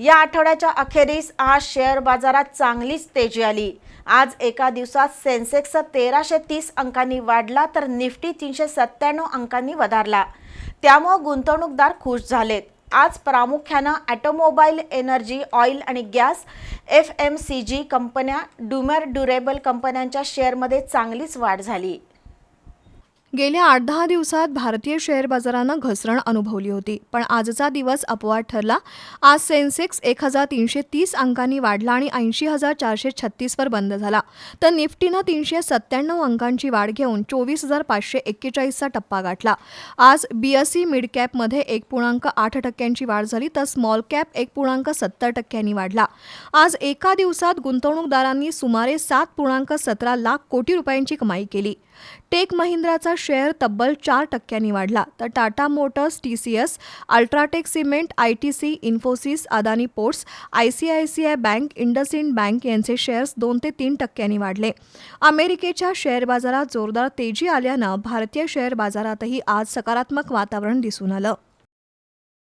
या आठवड्याच्या अखेरीस आज शेअर बाजारात चांगलीच तेजी आली. आज एका दिवसात सेन्सेक्स तेराशे तीस अंकांनी वाढला तर निफ्टी तीनशे सत्त्याण्णव अंकांनी वधारला. त्यामुळे गुंतवणूकदार खुश झालेत. आज प्रामुख्यानं ॲटोमोबाईल एनर्जी ऑइल आणि gas F M C G कंपन्या डुमर ड्युरेबल कंपन्यांच्या शेअरमध्ये चांगलीच वाढ झाली. गेल्या आठ दहा दिवसात भारतीय शेअर बाजारानं घसरण अनुभवली होती पण आजचा दिवस अपवाद ठरला. आज सेन्सेक्स एक हजार तीनशे तीस अंकांनी वाढला आणि ऐंशी हजार चारशे छत्तीसवर बंद झाला. तर निफ्टीनं तीनशे सत्त्याण्णव अंकांची वाढ घेऊन चोवीस हजार पाचशे एक्केचाळीसचा टप्पा गाठला. आज बीएससी मिड कॅपमध्ये एक पूर्णांक आठ टक्क्यांची वाढ झाली तर स्मॉल कॅप एक पूर्णांक सत्तर टक्क्यांनी वाढला. आज एका दिवसात गुंतवणूकदारांनी सुमारे सात पूर्णांक सतरा लाख कोटी रुपयांची कमाई केली. टेक महिंद्राचा शेअर तब्बल चार टक्क्यांनी वाढला. तर Tata motors T C S UltraTech cement I T C Infosys Adani ports I C I C I bank IndusInd bank यांचे शेअर्स दोन ते तीन टक्क्यांनी वाढले. अमेरिकेच्या शेअर बाजारात जोरदार तेजी आल्यानं भारतीय शेअर बाजारातही आज सकारात्मक वातावरण दिसून आलं.